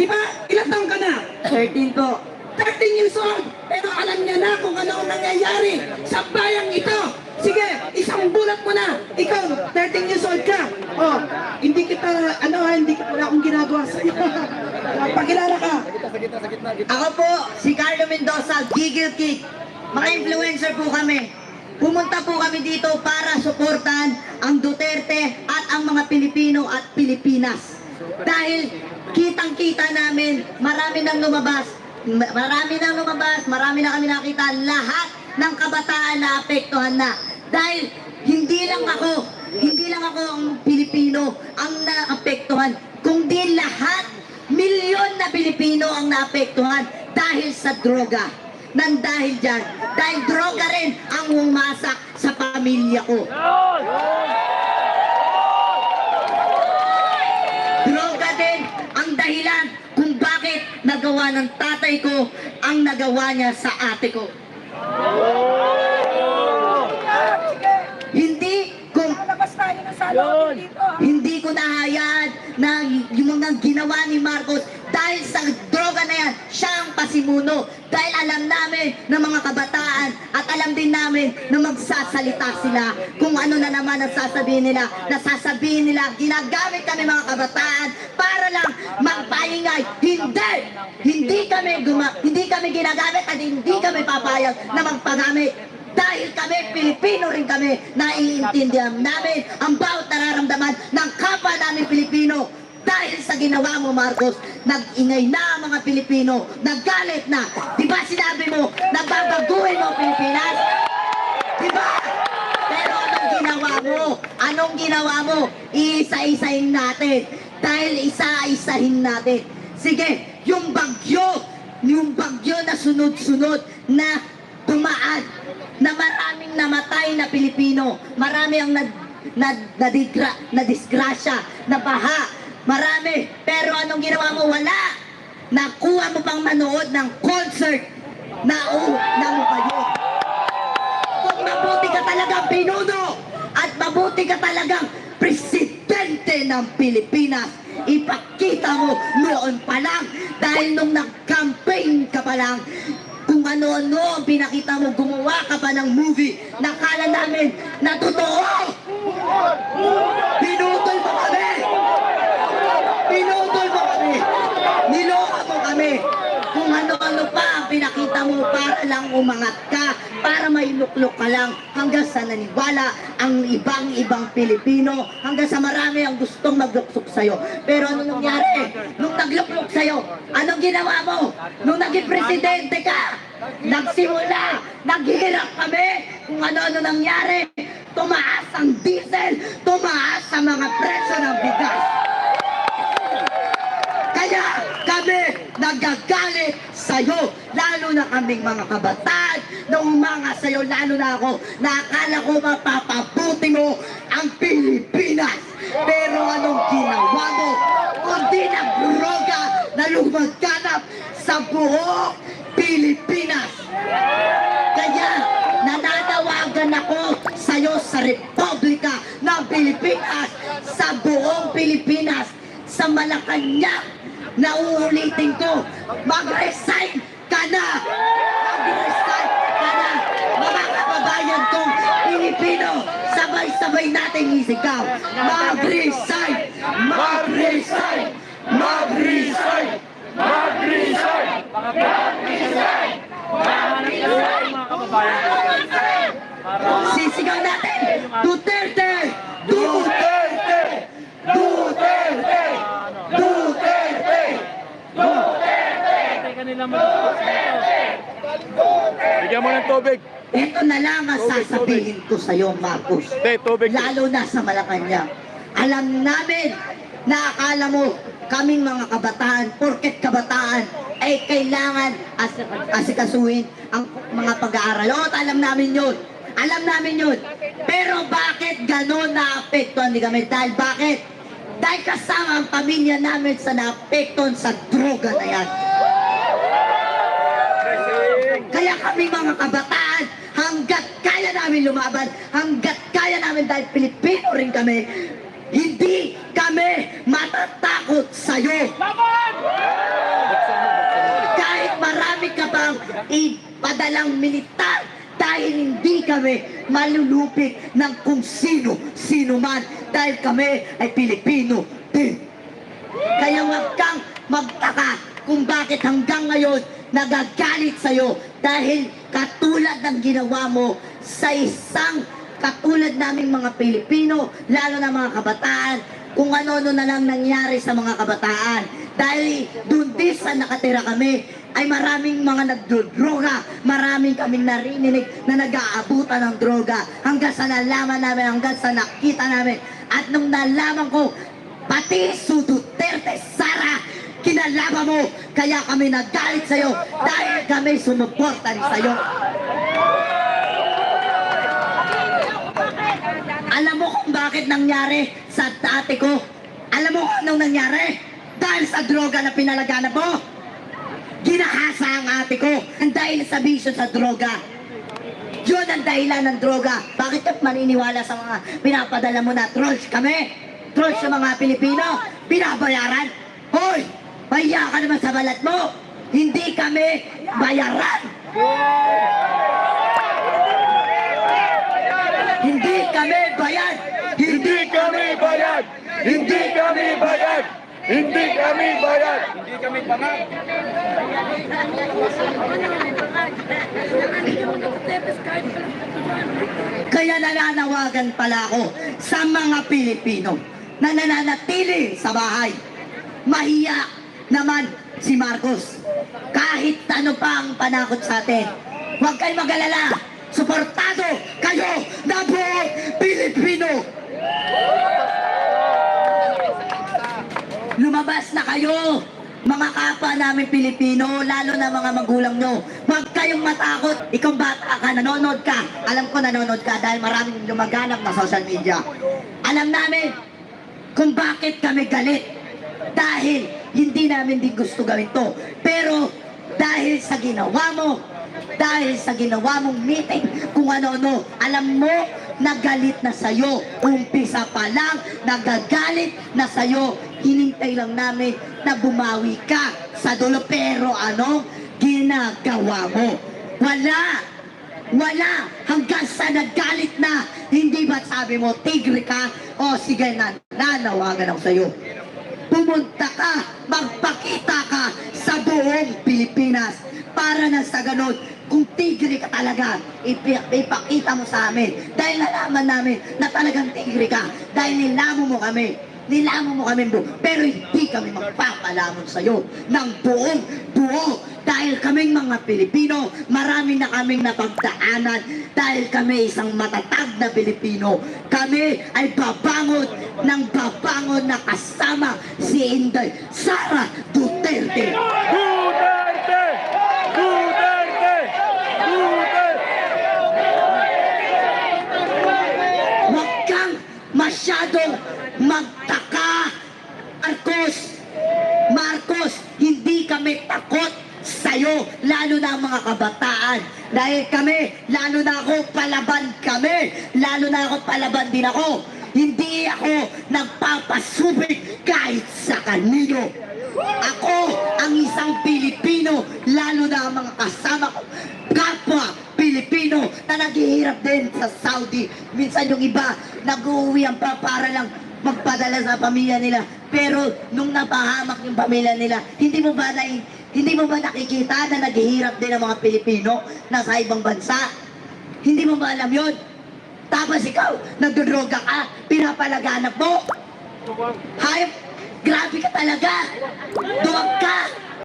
Di ba? Ilang taong ka na? 13 po. 13 years old, pero alam niya na kung ano ang nangyayari sa bayang ito. Sige, isang bulat mo na. Ikaw, 13 years old ka. Oh, hindi kita, ano ha, hindi kita wala akong ginagawa sa iyo. Pagkilala ka. Ako po, si Carlo Mendoza, Giggle Kick. Mga influencer po kami. Pumunta po kami dito para suportahan ang Duterte at ang mga Pilipino at Pilipinas. Dahil kitang-kita namin, marami nang lumabas, ma- marami nang lumabas, marami na kami nakita, lahat ng kabataan na apektuhan na. Dahil hindi lang ako, hindi lang ako ang Pilipino ang naapektuhan, kundi lahat Milyon na Pilipino ang naapektuhan dahil sa droga. Nang dahil dyan, dahil droga rin ang umasak sa pamilya ko. Droga din ang dahilan kung bakit nagawa ng tatay ko ang nagawa niya sa ate ko. Hindi salon dito. Hindi ko nahayaan na yung mga ginawa ni Marcos dahil sa droga na yan, siya ang pasimuno. Dahil alam namin ng mga kabataan at alam din namin na magsasalita sila kung ano na naman ang sasabihin nila. Nasasabihin nila, ginagamit kami mga kabataan para lang magpaingay. Hindi! Hindi kami guma hindi kami ginagamit at hindi kami papayag na magpagamit. Dahil kami, Pilipino rin kami, naiintindihan namin ang bawat nararamdaman ng kapwa namin Pilipino. Dahil sa ginawa mo, Marcos, nag-ingay na ang mga Pilipino, naggalit na. Di ba sinabi mo, nababaguhin mo Pilipinas? Di ba? Pero anong ginawa mo? Anong ginawa mo? Iisa-isahin natin. Dahil isa-isahin natin. Sige, yung bagyo, yung bagyo na sunod-sunod na tumaan, na maraming namatay na Pilipino, marami ang nad, nad, nadigra, na disgrasya, na baha, marami. Pero anong ginawa mo? Wala. Nakuha mo pang manood ng concert na na pa yun. Kung mabuti ka talagang pinuno at mabuti ka talagang presidente ng Pilipinas, ipakita mo noon pa lang dahil nung nag-campaign ka pa lang, kung ano-ano ang pinakita mo, gumawa ka pa ng movie, nakala namin na totoo! Pinutol mo kami! Pinutol mo kami! Niloka mo kami! Kung ano-ano pa ang pinakita mo para lang umangat ka, para mailuklok ka lang hanggang sa naniwala ang ibang-ibang Pilipino, hanggang sa marami ang gustong magluksok sa'yo. Pero ano nangyari? Nung nagluklok sa'yo, anong ginawa mo? Nung naging presidente ka, nagsimula, naghirap kami kung ano-ano nangyari. Tumaas ang diesel, tumaas ang mga presyo ng bigas. Kaya kami nagagalit sa'yo, lalo na kaming mga kabataan na umanga sa'yo, lalo na ako, na akala ko mapapabuti mo ang Pilipinas. Pero anong ginawa mo? Kundi nagdroga na lumaganap sa buong Pilipinas. Kaya nananawagan ako sa'yo sa Republika ng Pilipinas, sa buong Pilipinas, sa Malacanang, na uulitin ko, mag-resign ka na! Mag-resign ka na! Mga kababayan kong Pilipino, sabay-sabay natin isigaw, mag-resign! Mag-resign! Mag-resign! Sisigaw natin! Duterte! Duterte! Duterte! Nila Bigyan mo ng tubig. Ito na lang ang sasabihin ko sa iyo, Marcos. Hindi, tubig. Lalo na sa Malacanang. Alam namin na akala mo kaming mga kabataan, porket kabataan, ay kailangan as asikasuhin ang mga pag-aaral. Oo, alam namin yun. Alam namin yun. Pero bakit ganon naapektuhan ni kami? Dahil bakit? Dahil kasama ang pamilya namin sa naapektuhan sa droga na yan. Kaya kami mga kabataan, hanggat kaya namin lumaban, hanggat kaya namin dahil Pilipino rin kami, hindi kami matatakot sa'yo. Laban! marami ka pang ipadalang militar dahil hindi kami malulupit ng kung sino, sino man dahil kami ay Pilipino din. Kaya wag kang magtaka kung bakit hanggang ngayon nagagalit sa'yo dahil katulad ng ginawa mo sa isang katulad naming mga Pilipino, lalo na mga kabataan, kung ano-ano na lang nangyari sa mga kabataan. Dahil doon din sa nakatira kami, ay maraming mga nagdodroga, maraming kaming narinig na nag-aabutan ng droga hanggang sa nalaman namin, hanggang sa nakita namin. At nung nalaman ko, pati su Duterte, Sara, kinalaban mo, kaya kami nagalit sa'yo dahil kami sumuporta rin sa'yo. Alam mo kung bakit nangyari sa ate ko? Alam mo kung anong nangyari? Dahil sa droga na pinalaganap mo? Ginahasa ang ate ko ang dahil sa bisyo sa droga. Yun ang dahilan ng droga. Bakit ka maniniwala sa mga pinapadala mo na trolls kami? Trolls sa mga Pilipino? Pinabayaran? Hoy! Mahiya ka naman sa balat mo! Hindi kami bayaran! Hindi kami bayad! Hindi kami bayad! Hindi kami bayad! Hindi kami bayad! Hindi kami bangat! Kaya nananawagan pala ako sa mga Pilipino na nananatili sa bahay. Mahiya naman si Marcos. Kahit ano pa ang panakot sa atin. Huwag kayo mag-alala. Suportado kayo na buong Pilipino. Lumabas na kayo, mga kapwa namin Pilipino, lalo na mga magulang nyo. Huwag kayong matakot. Ikaw bata ka, nanonood ka. Alam ko nanonood ka dahil maraming lumaganap na social media. Alam namin kung bakit kami galit. Dahil hindi namin din gusto gawin to. Pero dahil sa ginawa mo, dahil sa ginawa mong meeting, kung ano-ano, alam mo, nagalit na sa'yo. Umpisa pa lang, nagagalit na sa'yo. Hinintay lang namin na bumawi ka sa dulo. Pero anong ginagawa mo? Wala! Wala! Hanggang sa nagalit na, hindi ba sabi mo, tigre ka? O sige na, nanawagan ako sa'yo. Pumunta ka, magpakita ka sa buong Pilipinas para na sa ganun, kung tigre ka talaga, ipi- ipakita mo sa amin. Dahil nalaman namin na talagang tigre ka. Dahil nilamo mo kami. Nilamo mo kami buo. Pero hindi kami magpapalamon sa'yo ng buong buo. Dahil kaming mga Pilipino, marami na kaming napagdaanan. Dahil kami isang matatag na Pilipino. Kami ay babangon ng babangon na kasama si Inday Sara Duterte. Duterte! Duterte! Duterte! Huwag kang masyadong magtaka. Lalo na ang mga kabataan. Dahil kami, lalo na ako, palaban kami. Lalo na ako, palaban din ako. Hindi ako nagpapasubig kahit sa kanino. Ako ang isang Pilipino, lalo na ang mga kasama ko, kapwa Pilipino na naghihirap din sa Saudi. Minsan yung iba, nag-uwi ang pa para lang magpadala sa pamilya nila. Pero nung napahamak yung pamilya nila, hindi mo ba na, hindi mo ba nakikita na naghihirap din ang mga Pilipino na sa ibang bansa? Hindi mo ba alam yun? Tapos ikaw, nagdodroga ka, pinapalaganap mo. Hayop, grabe ka talaga. Duwag ka.